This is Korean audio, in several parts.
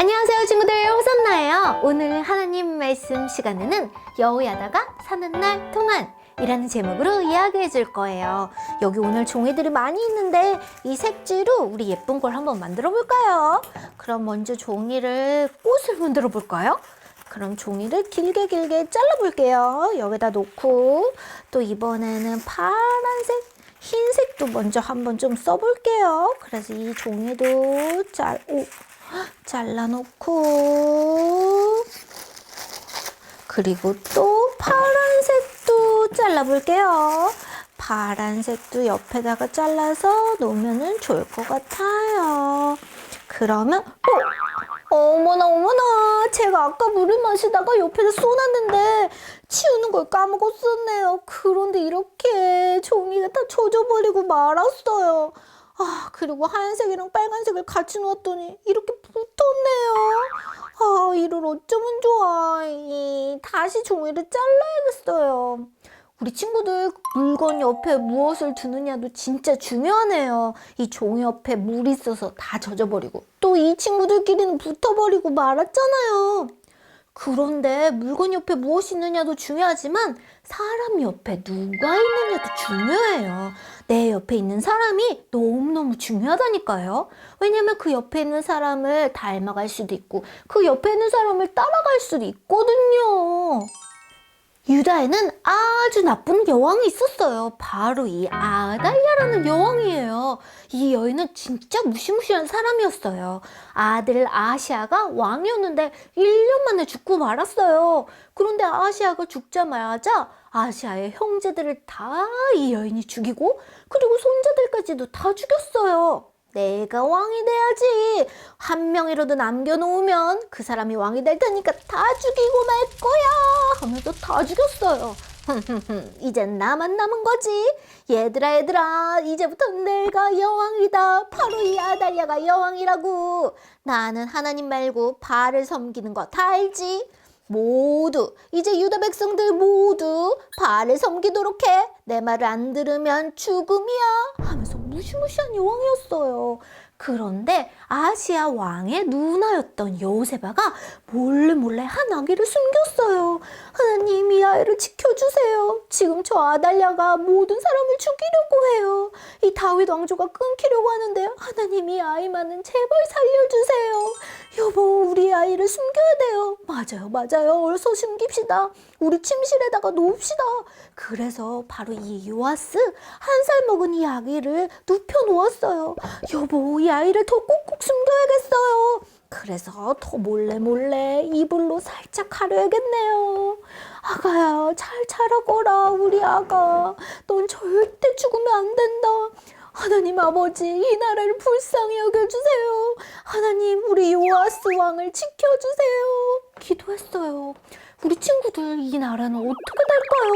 안녕하세요 친구들. 호산나예요? 오늘 하나님 말씀 시간에는 여호야다가 사는 날 동안 이라는 제목으로 이야기해 줄 거예요. 여기 오늘 종이들이 많이 있는데 이 색지로 우리 예쁜 걸 한번 만들어 볼까요? 그럼 먼저 종이를 꽃을 만들어 볼까요? 그럼 종이를 길게 길게 잘라 볼게요. 여기다 놓고 또 이번에는 파란색 흰색도 먼저 한번 좀 써볼게요. 그래서 이 종이도 잘 오, 잘라놓고 그리고 또 파란색도 잘라볼게요. 파란색도 옆에다가 잘라서 놓으면 좋을 것 같아요. 그러면 어, 어머나 어머나 제가 아까 물을 마시다가 옆에다 쏟았는데 치우는 걸 까먹었었네요. 그런데 이렇게 종이가 다 젖어버리고 말았어요. 아, 그리고 하얀색이랑 빨간색을 같이 놓았더니 이렇게 붙었네요. 아, 이를 어쩌면 좋아. 이, 다시 종이를 잘라야겠어요. 우리 친구들 물건 옆에 무엇을 두느냐도 진짜 중요하네요. 이 종이 옆에 물이 있어서 다 젖어버리고 또 이 친구들끼리는 붙어버리고 말았잖아요. 그런데 물건 옆에 무엇이 있느냐도 중요하지만 사람 옆에 누가 있느냐도 중요해요. 내 옆에 있는 사람이 너무너무 중요하다니까요. 왜냐면 그 옆에 있는 사람을 닮아갈 수도 있고 그 옆에 있는 사람을 따라갈 수도 있거든요. 유다에는 아주 나쁜 여왕이 있었어요. 바로 이 아달랴라는 여왕이에요. 이 여인은 진짜 무시무시한 사람이었어요. 아들 아시아가 왕이었는데 1년 만에 죽고 말았어요. 그런데 아시아가 죽자마자 아시아의 형제들을 다 이 여인이 죽이고 그리고 손자들까지도 다 죽였어요. 내가 왕이 돼야지. 한 명이라도 남겨놓으면 그 사람이 왕이 될 테니까 다 죽이고 말 거야. 하면서 다 죽였어요. 이젠 나만 남은 거지. 얘들아, 얘들아, 이제부터 내가 여왕이다. 바로 이 아달랴가 여왕이라고. 나는 하나님 말고 바를 섬기는 거 다 알지? 모두 이제 유다 백성들 모두 바알을 섬기도록 해. 내 말을 안 들으면 죽음이야. 하면서 무시무시한 여왕이었어요. 그런데 아시아 왕의 누나였던 여호세바가 몰래 몰래 한 아기를 숨겼어요. 하나님 이 아이를 지켜주세요. 지금 저 아달랴가 모든 사람을 죽이려고 해요. 이 다윗 왕조가 끊기려고 하는데 하나님 이 아이만은 제발 살려주세요. 여보 우리 아이를 숨겨야 돼요. 맞아요 맞아요. 어서 숨깁시다. 우리 침실에다가 놓읍시다. 그래서 바로 이 요아스 한 살 먹은 이 아기를 눕혀 놓았어요. 여보 이 아이를 더 꼭꼭 숨겨야겠어요. 그래서 더 몰래 몰래 이불로 살짝 가려야겠네요. 아가야 잘 자라거라 우리 아가. 넌 절대 죽으면 안 된다. 하나님 아버지 이 나라를 불쌍히 여겨주세요. 하나님 우리 요아스 왕을 지켜주세요. 기도했어요. 우리 친구들 이 나라는 어떻게 될까요?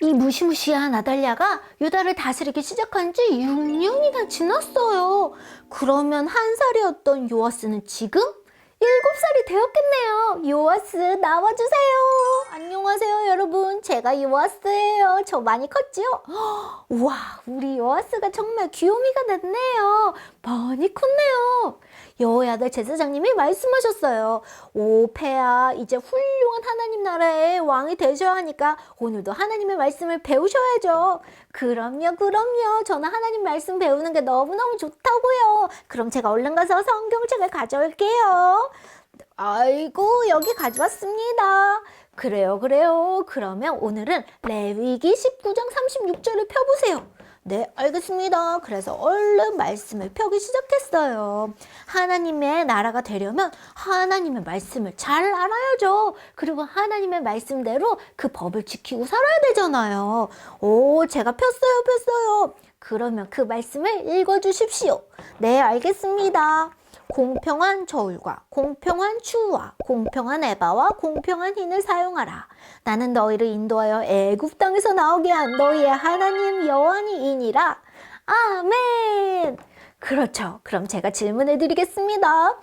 이 무시무시한 아달랴가 유다를 다스리기 시작한 지 6년이나 지났어요. 그러면 한 살이었던 요아스는 지금 7살이 되었겠네요. 요아스 나와주세요. 안녕하세요 여러분. 제가 요아스예요. 저 많이 컸죠? 우와 우리 요아스가 정말 귀요미가 됐네요. 많이 컸네요. 여호야들 제사장님이 말씀하셨어요. 오 페야 이제 훌륭한 하나님 나라의 왕이 되셔야 하니까 오늘도 하나님의 말씀을 배우셔야죠. 그럼요 그럼요. 저는 하나님 말씀 배우는 게 너무너무 좋다고요. 그럼 제가 얼른 가서 성경책을 가져올게요. 아이고 여기 가져왔습니다. 그래요 그래요. 그러면 오늘은 레위기 19장 36절을 펴보세요. 네, 알겠습니다. 그래서 얼른 말씀을 펴기 시작했어요. 하나님의 나라가 되려면 하나님의 말씀을 잘 알아야죠. 그리고 하나님의 말씀대로 그 법을 지키고 살아야 되잖아요. 오, 제가 폈어요, 폈어요. 그러면 그 말씀을 읽어 주십시오. 네, 알겠습니다. 공평한 저울과 공평한 추와 공평한 에바와 공평한 흰을 사용하라. 나는 너희를 인도하여 애굽 땅에서 나오게 한 너희의 하나님 여호와니이니라. 아멘. 그렇죠. 그럼 제가 질문해 드리겠습니다.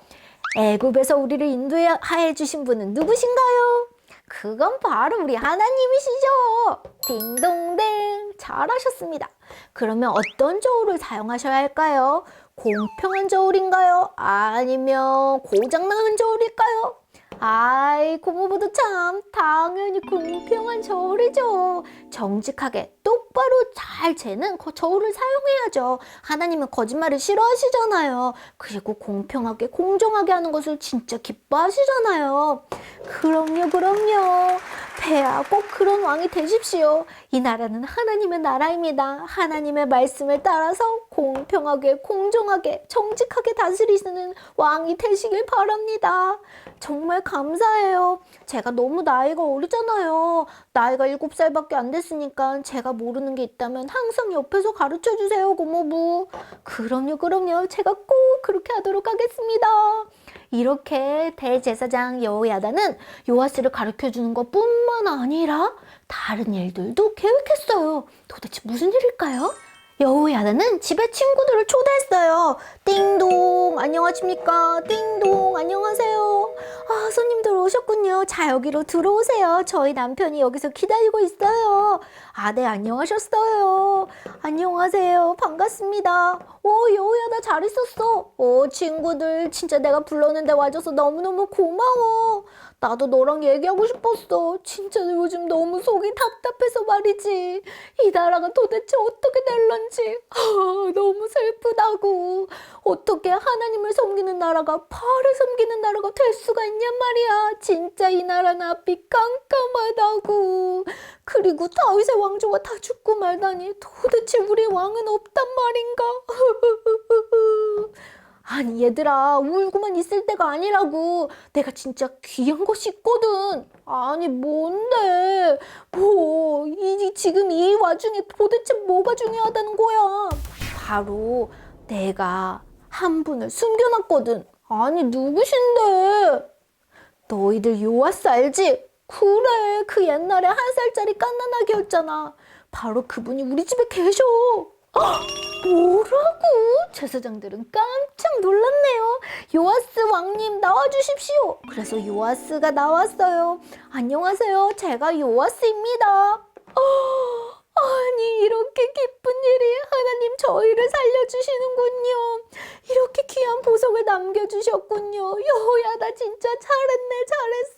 애굽에서 우리를 인도하여 주신 분은 누구신가요? 그건 바로 우리 하나님이시죠. 딩동댕. 잘하셨습니다. 그러면 어떤 저울을 사용하셔야 할까요? 공평한 저울인가요? 아니면 고장나는 저울일까요? 아이, 고모부도 참 당연히 공평한 저울이죠. 정직하게 똑 바로 잘 재는 그 저울을 사용해야죠. 하나님은 거짓말을 싫어하시잖아요. 그리고 공평하게 공정하게 하는 것을 진짜 기뻐하시잖아요. 그럼요, 그럼요. 폐하 꼭 그런 왕이 되십시오. 이 나라는 하나님의 나라입니다. 하나님의 말씀을 따라서 공평하게, 공정하게, 정직하게 다스리시는 왕이 되시길 바랍니다. 정말 감사해요. 제가 너무 나이가 어리잖아요. 나이가 7살밖에 안 됐으니까 제가 모르는 게 있다면 항상 옆에서 가르쳐 주세요, 고모부. 그럼요, 그럼요. 제가 꼭 그렇게 하도록 하겠습니다. 이렇게 대제사장 여호야다는 요아스를 가르쳐 주는 것뿐만 아니라 다른 일들도 계획했어요. 도대체 무슨 일일까요? 여호야다는 집에 친구들을 초대했어요. 띵동, 안녕하십니까? 띵동, 안녕하세요. 아, 손님들 오셨군요. 자, 여기로 들어오세요. 저희 남편이 여기서 기다리고 있어요. 아, 네, 안녕하셨어요. 안녕하세요. 반갑습니다. 오, 여우야 나 잘 있었어. 오, 친구들, 진짜 내가 불렀는데 와줘서 너무너무 고마워. 나도 너랑 얘기하고 싶었어. 진짜 요즘 너무 속이 답답해서 말이지. 이 나라가 도대체 어떻게 될런지. 아, 너무 슬프다고. 어떻게 하나님을 섬기는 나라가 팔을 섬기는 나라가 될 수가 있냔 말이야. 진짜 이 나라는 앞이 깜깜하다고. 그리고 다윗의 왕조가 다 죽고 말다니 도대체 우리 왕은 없단 말인가? 아니 얘들아 울고만 있을 때가 아니라고. 내가 진짜 귀한 것이 있거든. 아니 뭔데? 뭐 이, 지금 이 와중에 도대체 뭐가 중요하다는 거야? 바로 내가 한 분을 숨겨놨거든. 아니 누구신데? 너희들 요아스 알지? 그래 그 옛날에 한 살짜리 깐난아기였잖아. 바로 그분이 우리 집에 계셔. 헉, 뭐라고? 제사장들은 깜짝 놀랐네요. 요아스 왕님 나와주십시오. 그래서 요아스가 나왔어요. 안녕하세요. 제가 요아스입니다. 어, 아니 이렇게 기쁜 일이 하나님 저희를 살려주시는군요. 이렇게 귀한 보석을 남겨주셨군요. 여호야 나 진짜 잘했네 잘했어.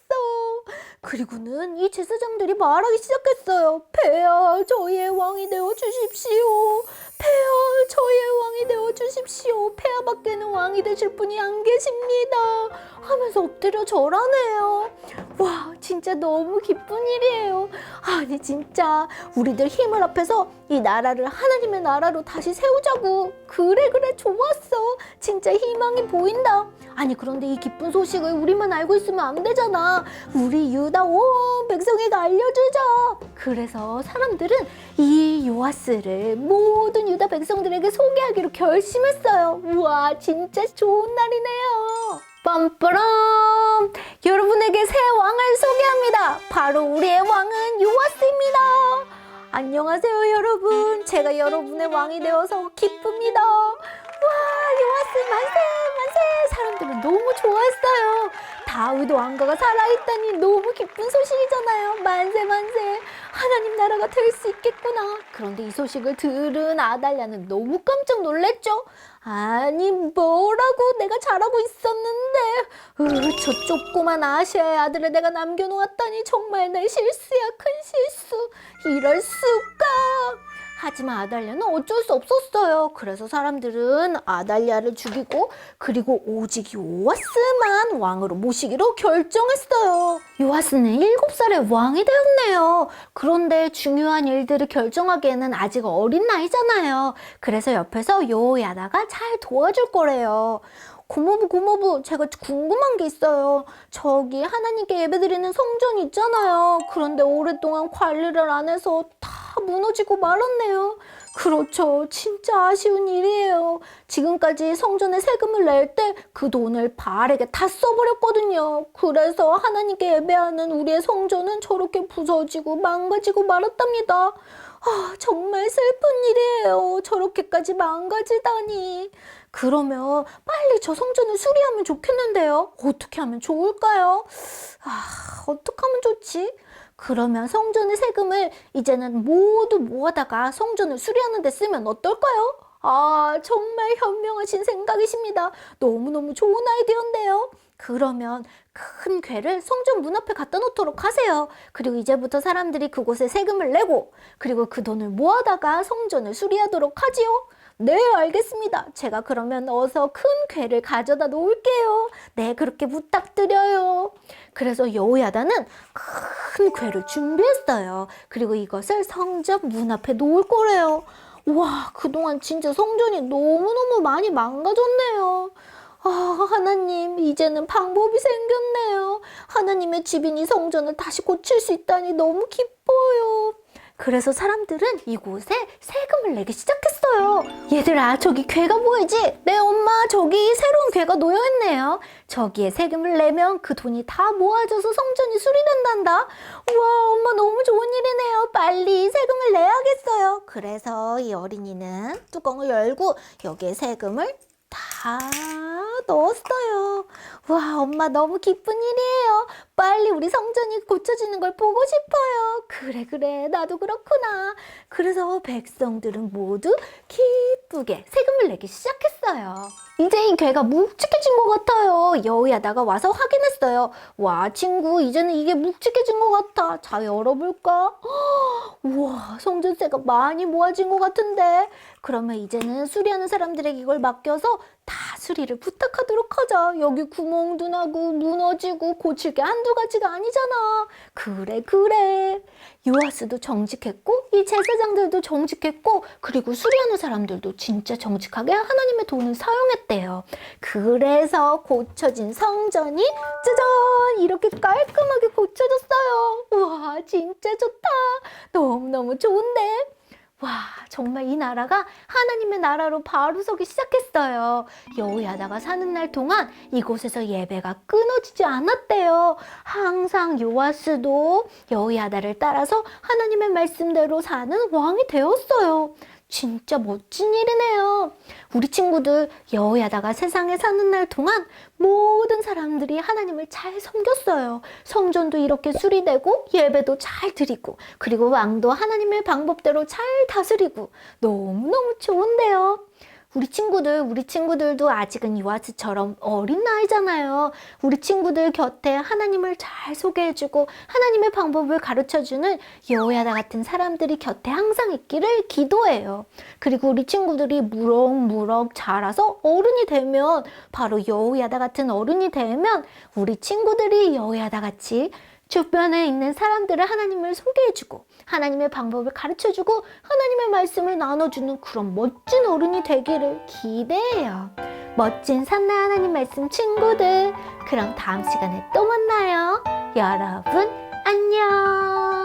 그리고는 이 제사장들이 말하기 시작했어요. 폐하 저희의 왕이 되어 주십시오. 폐하 저희의 왕이 되어 주십시오. 폐하밖에는 왕이 되실 분이 안 계십니다. 하면서 엎드려 절하네요. 와 진짜 너무 기쁜 일이에요. 아니 진짜 우리들 힘을 합해서 이 나라를 하나님의 나라로 다시 세우자고. 그래 그래 좋았어. 진짜 희망이 보 인다. 아니 그런데 이 기쁜 소식을 우리만 알고 있으면 안 되잖아. 우리 유다 온 백성에게 알려주자. 그래서 사람들은 이 요아스를 모든 유다 백성들에게 소개하기로 결심했어요. 우와 진짜 좋은 날이네요. 빰빠람! 여러분에게 새 왕을 소개합니다. 바로 우리의 왕은 요아스입니다. 안녕하세요, 여러분. 제가 여러분의 왕이 되어서 기쁩니다. 와, 요아스 만세, 만세! 사람들은 너무 좋아했어요. 다윗 왕가가 살아있다니 너무 기쁜 소식이잖아요. 만세, 만세. 하나님 나라가 될 수 있겠구나. 그런데 이 소식을 들은 아달랴는 너무 깜짝 놀랐죠. 아니 뭐라고 내가 잘하고 있었는데 으, 저 조그만 아시아의 아들을 내가 남겨놓았다니 정말 내 실수야 큰 실수 이럴 수가 하지만 아달랴는 어쩔 수 없었어요. 그래서 사람들은 아달랴를 죽이고 그리고 오직 요아스만 왕으로 모시기로 결정했어요. 요아스는 일곱 살에 왕이 되었네요. 그런데 중요한 일들을 결정하기에는 아직 어린 나이잖아요. 그래서 옆에서 요야다가 잘 도와줄 거래요 고모부 고모부 제가 궁금한 게 있어요. 저기 하나님께 예배드리는 성전 있잖아요. 그런데 오랫동안 관리를 안 해서 다 무너지고 말았네요. 그렇죠. 진짜 아쉬운 일이에요. 지금까지 성전에 세금을 낼 때 그 돈을 바알에게 다 써버렸거든요. 그래서 하나님께 예배하는 우리의 성전은 저렇게 부서지고 망가지고 말았답니다. 아, 정말 슬픈 일이에요. 저렇게까지 망가지다니. 그러면 빨리 저 성전을 수리하면 좋겠는데요. 어떻게 하면 좋을까요? 아, 어떻게 하면 좋지? 그러면 성전의 세금을 이제는 모두 모아다가 성전을 수리하는 데 쓰면 어떨까요? 아, 정말 현명하신 생각이십니다. 너무너무 좋은 아이디어인데요. 그러면 큰 괴를 성전 문 앞에 갖다 놓도록 하세요. 그리고 이제부터 사람들이 그곳에 세금을 내고, 그리고 그 돈을 모아다가 성전을 수리하도록 하지요. 네, 알겠습니다. 제가 그러면 어서 큰 괴를 가져다 놓을게요. 네, 그렇게 부탁드려요. 그래서 여호야다는 큰 괴를 준비했어요. 그리고 이것을 성전 문 앞에 놓을 거래요. 와, 그동안 진짜 성전이 너무너무 많이 망가졌네요. 아, 하나님, 이제는 방법이 생겼네요. 하나님의 집인 이 성전을 다시 고칠 수 있다니 너무 기뻐요. 그래서 사람들은 이곳에 세금을 내기 시작했어요. 얘들아, 저기 괴가 보이지? 네, 엄마, 저기 새로운 괴가 놓여있네요. 저기에 세금을 내면 그 돈이 다 모아져서 성전이 수리된단다. 우와, 엄마 너무 좋은 일이네요. 빨리 세금을 내야겠어요. 그래서 이 어린이는 뚜껑을 열고 여기에 세금을 다 넣었어요. 와, 엄마 너무 기쁜 일이에요. 빨리 우리 성전이 고쳐지는 걸 보고 싶어요. 그래, 그래. 나도 그렇구나. 그래서 백성들은 모두 기쁘게 세금을 내기 시작했어요. 이제 이 괴가 묵직해진 것 같아요. 여우야다가 와서 확인했어요. 와, 친구, 이제는 이게 묵직해진 것 같아. 자, 열어볼까? 우와, 성전세가 많이 모아진 것 같은데. 그러면 이제는 수리하는 사람들에게 이걸 맡겨서 다 수리를 부탁하도록 하자. 여기 구멍도 나고 무너지고 고칠 게 한두 가지가 아니잖아. 그래, 그래. 요아스도 정직했고, 이 제사장들도 정직했고, 그리고 수리하는 사람들도 진짜 정직하게 하나님의 돈을 사용했대요. 그래서 고쳐진 성전이 짜잔! 이렇게 깔끔하게 고쳐졌어요. 우와, 진짜 좋다. 너무너무 좋은데? 와, 정말 이 나라가 하나님의 나라로 바로 서기 시작했어요. 여호야다가 사는 날 동안 이곳에서 예배가 끊어지지 않았대요. 항상 요아스도 여호야다를 따라서 하나님의 말씀대로 사는 왕이 되었어요. 진짜 멋진 일이네요. 우리 친구들 여호야다가 세상에 사는 날 동안 모든 사람들이 하나님을 잘 섬겼어요. 성전도 이렇게 수리되고 예배도 잘 드리고 그리고 왕도 하나님의 방법대로 잘 다스리고 너무너무 좋은데요. 우리 친구들, 우리 친구들도 아직은 요아스처럼 어린 나이잖아요. 우리 친구들 곁에 하나님을 잘 소개해주고 하나님의 방법을 가르쳐주는 여호야다 같은 사람들이 곁에 항상 있기를 기도해요. 그리고 우리 친구들이 무럭무럭 자라서 어른이 되면 바로 여호야다 같은 어른이 되면 우리 친구들이 여호야다 같이 주변에 있는 사람들을 하나님을 소개해주고 하나님의 방법을 가르쳐주고 하나님의 말씀을 나눠주는 그런 멋진 어른이 되기를 기대해요. 멋진 산나 하나님 말씀 친구들 그럼 다음 시간에 또 만나요. 여러분 안녕.